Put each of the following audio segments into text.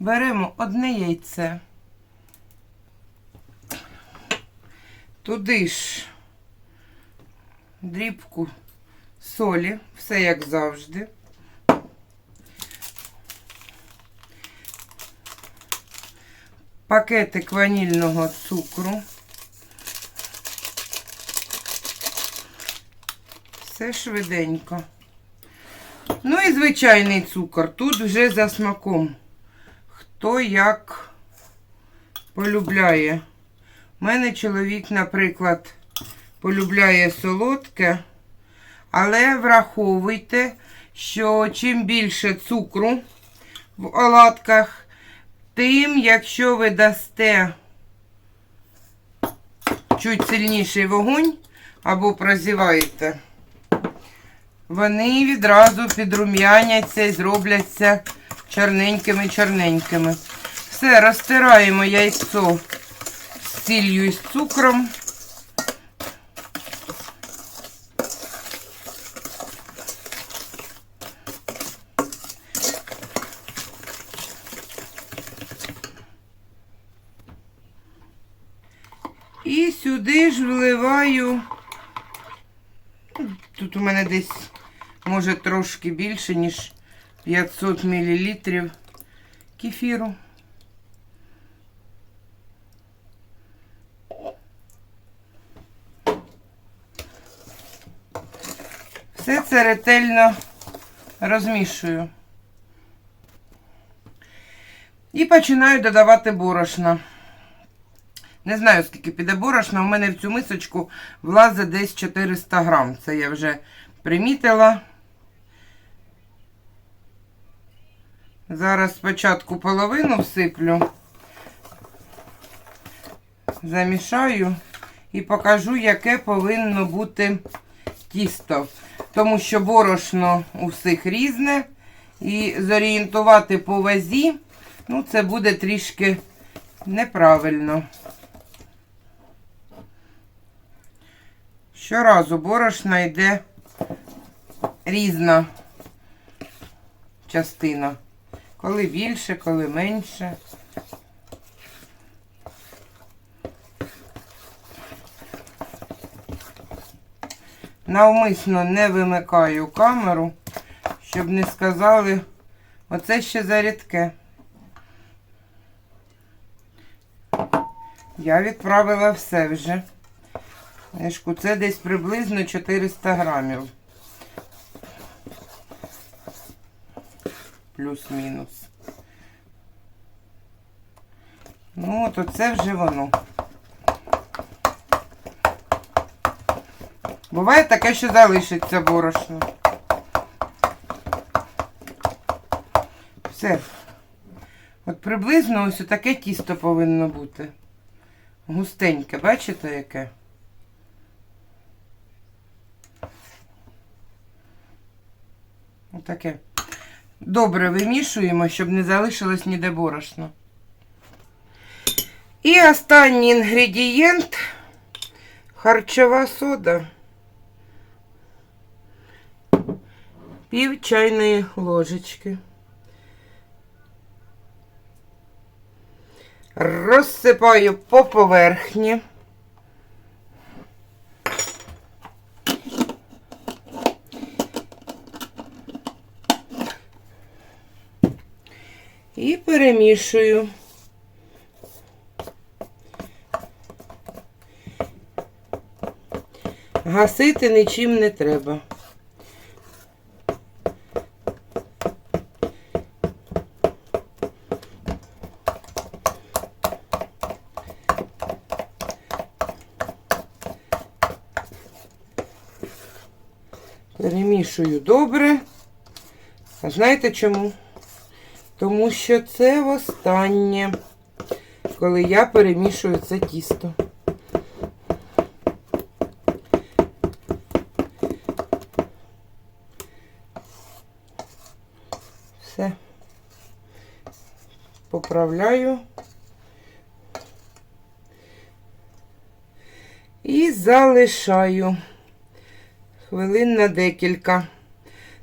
беремо одне яйце. Туди ж дрібку солі, все як завжди. Пакетик ванільного цукру. Все швиденько. Ну і звичайний цукор. Тут вже за смаком. Хто як полюбляє. У мене чоловік, наприклад, полюбляє солодке, але враховуйте, що чим більше цукру в оладках, тим, якщо ви дасте чуть сильніший вогонь або прозіваєте, вони відразу підрум'яняться і зробляться чорненькими-чорненькими. Все, розтираємо яйцо з сіллю і з цукром. І сюди ж вливаю. Тут у мене десь, може, трошки більше, ніж 500 мл кефіру. Все це ретельно розмішую. І починаю додавати борошна. Не знаю, скільки піде борошна. У мене в цю мисочку влазить десь 400 грам. Це я вже примітила. Зараз спочатку половину всиплю, замішаю і покажу, яке повинно бути тісто. Тому що борошно у всіх різне. І зорієнтувати по вазі, ну, це буде трішки неправильно. Щоразу борошна йде різна частина. Коли більше, коли менше. Навмисно не вимикаю камеру, щоб не сказали, оце ще зарідке. Я відправила все вже. Це десь приблизно 400 грамів. Плюс-мінус. Ну, от оце вже воно. Буває таке, що залишиться борошно. Все. От приблизно ось таке тісто повинно бути. Густеньке, бачите, яке? Отаке. Добре вимішуємо, щоб не залишилось ніде борошно. І останній інгредієнт харчова сода. Пів чайної ложечки. Розсипаю по поверхні. І перемішую. Гасити нічим не треба. Перемішую добре. А знаєте чому? Тому що це востаннє, коли я перемішую це тісто. Все. Поправляю. І залишаю хвилин на декілька.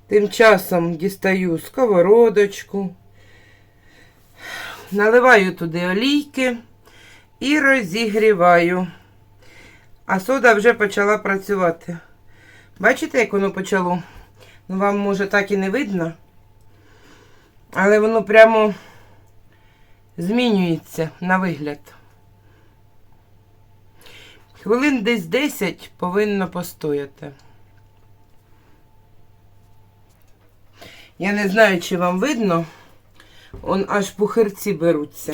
Тим часом дістаю сковородочку, наливаю туди олійки і розігріваю. А сода вже почала працювати. Бачите, як воно почало? Ну, вам може так і не видно. Але воно прямо змінюється на вигляд. Хвилин десь 10 повинно постояти. Я не знаю, чи вам видно. Он аж пухирці беруться.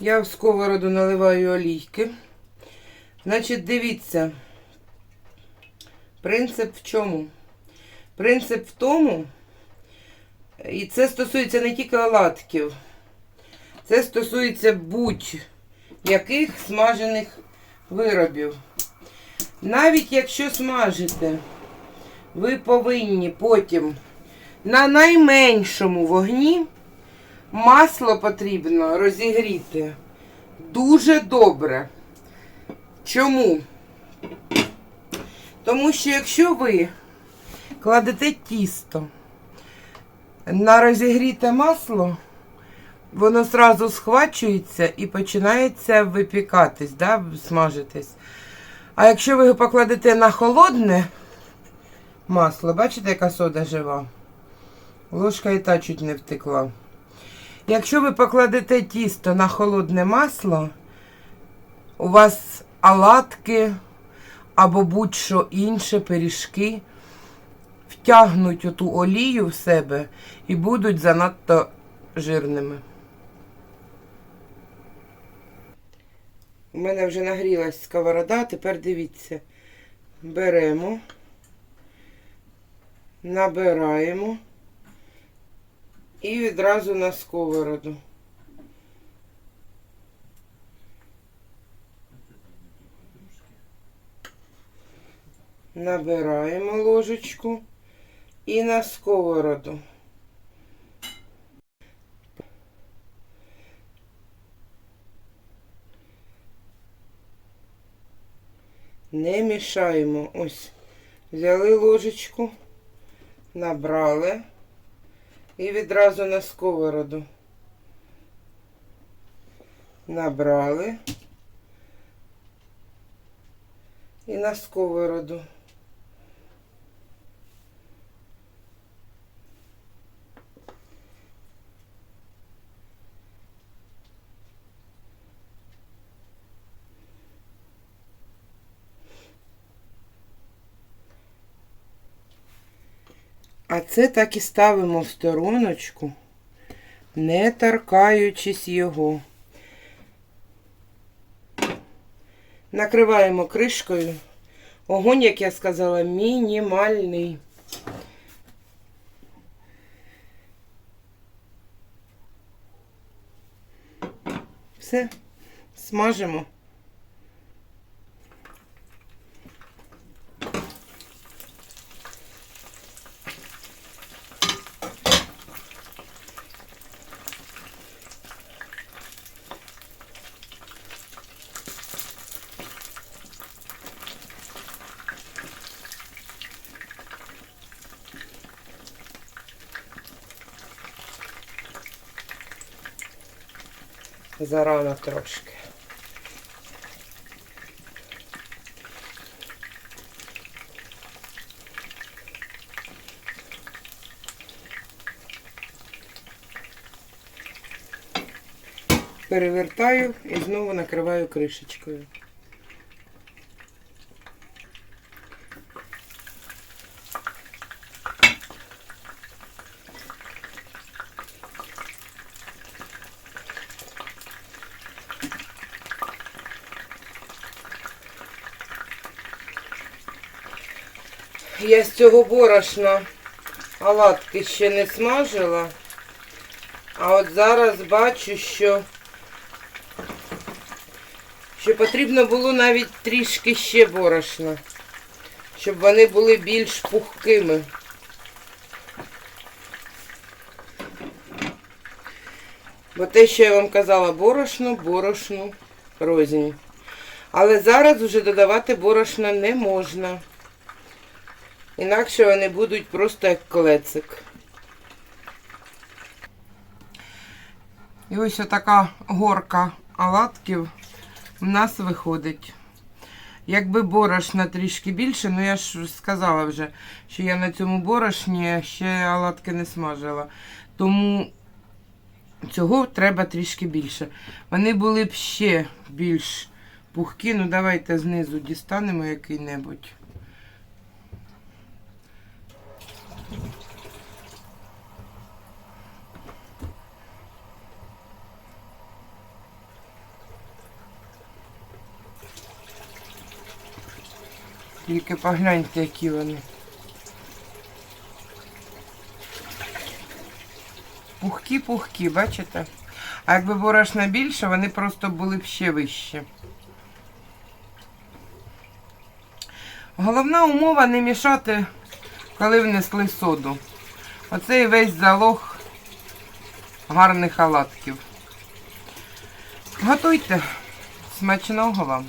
Я в сковороду наливаю олійки. Значить, дивіться. Принцип в чому? Принцип в тому, і це стосується не тільки оладків, це стосується будь-яких смажених виробів. Навіть якщо смажите, ви повинні потім на найменшому вогні масло потрібно розігріти дуже добре. Чому? Тому що якщо ви кладете тісто на розігріте масло, воно зразу схвачується і починається випікатись, да, смажитись. А якщо ви його покладете на холодне масло, бачите, яка сода жива? Ложка і та чуть не втекла. Якщо ви покладете тісто на холодне масло, у вас оладки або будь-що інше, пиріжки втягнуть оту олію в себе і будуть занадто жирними. У мене вже нагрілась сковорода, тепер дивіться. Беремо, набираємо і відразу на сковороду. Набираємо ложечку і на сковороду. Не мішаємо. Ось. Взяли ложечку, набрали і відразу на сковороду. Набрали і на сковороду. А це так і ставимо в стороночку, не торкаючись його. Накриваємо кришкою. Огонь, як я сказала, мінімальний. Все, смажимо. Зарано трошки. Перевертаю і знову накриваю кришечкою. Я з цього борошна оладки ще не смажила. А от зараз бачу, що, що потрібно було навіть трішки ще борошна, щоб вони були більш пухкими. Бо те, що я вам казала, борошно, борошну, розінь. Але зараз вже додавати борошна не можна. Інакше вони будуть просто як клецик. І ось така горка оладків в нас виходить. Якби борошна трішки більше, ну я ж сказала вже, що я на цьому борошні ще оладки не смажила. Тому цього треба трішки більше. Вони були б ще більш пухкі. Ну давайте знизу дістанемо який-небудь. Тільки погляньте, які вони. Пухкі-пухкі, бачите? А якби борошна більше, вони просто були б ще вищі. Головна умова не мішати, коли внесли соду. Оце і весь залог гарних оладків. Готуйте. Смачного вам!